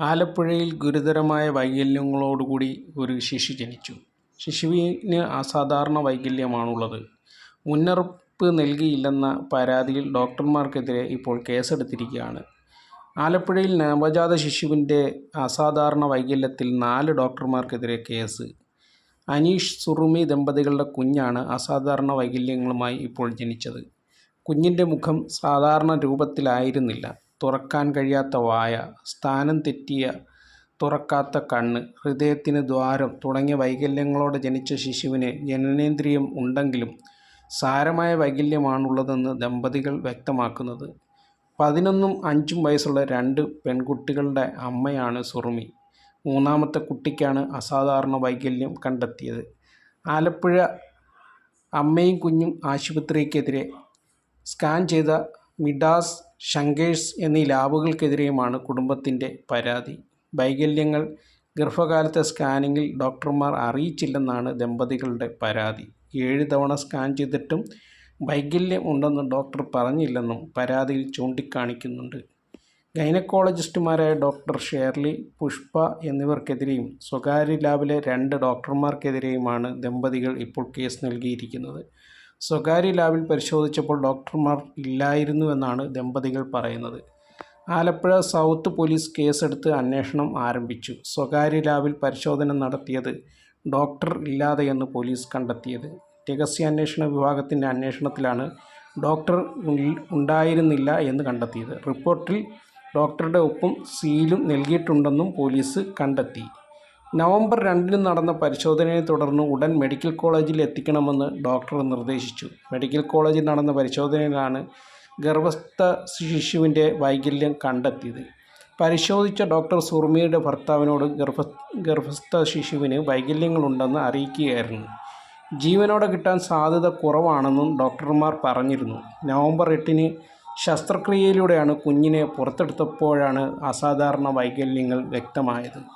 ആലപ്പുഴയിൽ ഗുരുതരമായ വൈകല്യങ്ങളോടുകൂടി ഒരു ശിശു ജനിച്ചു. ശിശുവിന് അസാധാരണ വൈകല്യമാണുള്ളത്. മുന്നറിയിപ്പ് നൽകിയില്ലെന്ന പരാതിയിൽ ഡോക്ടർമാർക്കെതിരെ ഇപ്പോൾ കേസെടുത്തിരിക്കുകയാണ്. ആലപ്പുഴയിൽ നവജാത ശിശുവിന്റെ അസാധാരണ വൈകല്യത്തിൽ നാല് ഡോക്ടർമാർക്കെതിരെ കേസ്. അനീഷ് സുറുമി ദമ്പതികളുടെ കുഞ്ഞാണ് അസാധാരണ വൈകല്യങ്ങളുമായി ഇപ്പോൾ ജനിച്ചത്. കുഞ്ഞിന്റെ മുഖം സാധാരണ രൂപത്തിലായിരുന്നില്ല. തുറക്കാൻ കഴിയാത്ത വായ, സ്ഥാനം തെറ്റിയ തുറക്കാത്ത കണ്ണ്, ഹൃദയത്തിന് ദ്വാരം തുടങ്ങിയ വൈകല്യങ്ങളോടെ ജനിച്ച ശിശുവിന് ജനനേന്ദ്രിയം ഉണ്ടെങ്കിലും സാരമായ വൈകല്യമാണുള്ളതെന്ന് ദമ്പതികൾ വ്യക്തമാക്കുന്നത്. പതിനൊന്നും അഞ്ചും വയസ്സുള്ള രണ്ട് പെൺകുട്ടികളുടെ അമ്മയാണ് സുറുമി. മൂന്നാമത്തെ കുട്ടിക്കാണ് അസാധാരണ വൈകല്യം കണ്ടെത്തിയത്. ആലപ്പുഴ അമ്മയും കുഞ്ഞും ആശുപത്രിക്കെതിരെ സ്കാൻ ചെയ്ത മിഡാസ്, ഷങ്കേഴ്സ് എന്നീ ലാബുകൾക്കെതിരെയുമാണ് കുടുംബത്തിന്റെ പരാതി. വൈകല്യങ്ങൾ ഗർഭകാലത്തെ സ്കാനിങ്ങിൽ ഡോക്ടർമാർ അറിയിച്ചില്ലെന്നാണ് ദമ്പതികളുടെ പരാതി. ഏഴ് തവണ സ്കാൻ ചെയ്തിട്ടും വൈകല്യം ഉണ്ടെന്ന് ഡോക്ടർ പറഞ്ഞില്ലെന്നും പരാതിയിൽ ചൂണ്ടിക്കാണിക്കുന്നുണ്ട്. ഗൈനക്കോളജിസ്റ്റുമാരായ ഡോക്ടർ ഷേർലി, പുഷ്പ എന്നിവർക്കെതിരെയും സ്വകാര്യ ലാബിലെ രണ്ട് ഡോക്ടർമാർക്കെതിരെയുമാണ് ദമ്പതികൾ ഇപ്പോൾ കേസ് നൽകിയിരിക്കുന്നത്. സ്വകാര്യ ലാബിൽ പരിശോധിച്ചപ്പോൾ ഡോക്ടർമാർ ഇല്ലായിരുന്നു എന്നാണ് ദമ്പതികൾ പറയുന്നത്. ആലപ്പുഴ സൗത്ത് പോലീസ് കേസെടുത്ത് അന്വേഷണം ആരംഭിച്ചു. സ്വകാര്യ ലാബിൽ പരിശോധന നടത്തിയത് ഡോക്ടർ ഇല്ലാതെയെന്ന് പോലീസ് കണ്ടെത്തിയത്. രഹസ്യാന്വേഷണ വിഭാഗത്തിന്റെ അന്വേഷണത്തിലാണ് ഡോക്ടർ ഉണ്ടായിരുന്നില്ല എന്ന് കണ്ടെത്തിയത്. റിപ്പോർട്ടിൽ ഡോക്ടറുടെ ഒപ്പും സീലും നൽകിയിട്ടുണ്ടെന്നും പോലീസ് കണ്ടെത്തി. നവംബർ രണ്ടിന് നടന്ന പരിശോധനയെ തുടർന്ന് ഉടൻ മെഡിക്കൽ കോളേജിൽ എത്തിക്കണമെന്ന് ഡോക്ടർ നിർദ്ദേശിച്ചു. മെഡിക്കൽ കോളേജിൽ നടന്ന പരിശോധനയിലാണ് ഗർഭസ്ഥ ശിശുവിന്റെ വൈകല്യം കണ്ടെത്തിയത്. പരിശോധിച്ച ഡോക്ടർ സുർമിയുടെ ഭർത്താവിനോട് ഗർഭ ഗർഭസ്ഥ ശിശുവിന് വൈകല്യങ്ങളുണ്ടെന്ന് അറിയിക്കുകയായിരുന്നു. ജീവനോടെ കിട്ടാൻ സാധ്യത കുറവാണെന്നും ഡോക്ടർമാർ പറഞ്ഞിരുന്നു. നവംബർ എട്ടിന് ശസ്ത്രക്രിയയിലൂടെയാണ് കുഞ്ഞിനെ പുറത്തെടുത്തപ്പോഴാണ് അസാധാരണ വൈകല്യങ്ങൾ വ്യക്തമായത്.